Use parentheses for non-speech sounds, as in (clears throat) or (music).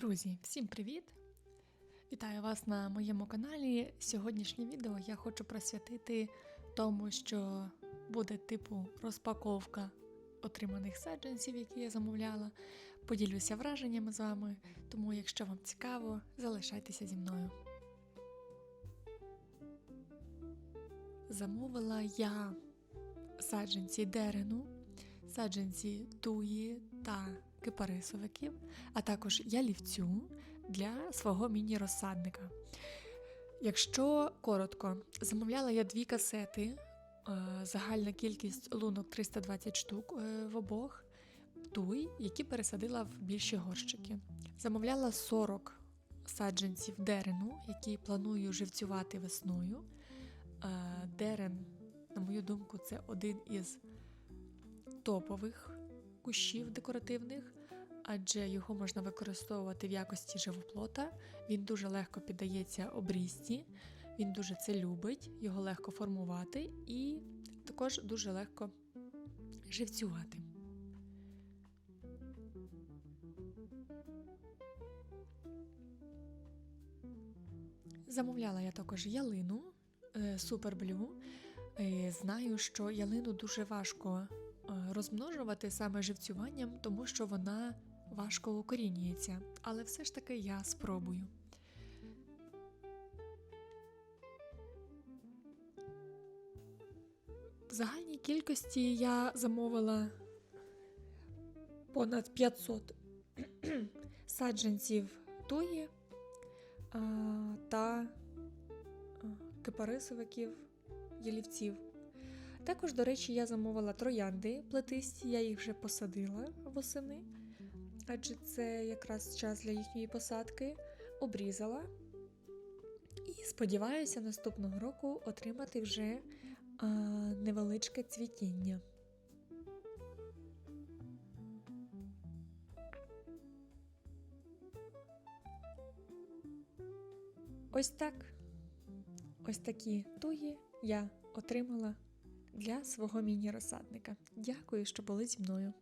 Друзі, всім привіт! Вітаю вас на моєму каналі. Сьогоднішнє відео я хочу присвятити тому, що буде типу розпаковка отриманих саджанців, які я замовляла. Поділюся враженнями з вами, тому, якщо вам цікаво, залишайтеся зі мною. Замовила я саджанці дерену, саджанці туї та кипарисовиків, а також ялівцю для свого міні-розсадника. Якщо коротко, замовляла я дві касети, е, загальна кількість лунок 320 штук е, в обох, туй, які пересадила в більші горщики. Замовляла 40 саджанців дерену, які планую живцювати весною. Е, Дерен, на мою думку, це один із топових кущів декоративних, адже його можна використовувати в якості живоплота. Він дуже легко піддається обрізці, він дуже це любить, його легко формувати і також дуже легко живцювати. Замовляла я також ялину е, суперблю. Е, Знаю, що ялину дуже важко розмножувати саме живцюванням, тому що вона важко укорінюється. Але все ж таки я спробую. В загальній кількості я замовила понад 500 (clears throat) саджанців туї та кипарисовиків ялівців. Також, до речі, я замовила троянди плетисті, я їх вже посадила восени, адже це якраз час для їхньої посадки. Обрізала. І сподіваюся, наступного року отримати вже а, невеличке цвітіння. Ось так. Ось такі туї я отримала для свого міні-розсадника. Дякую, що були зі мною.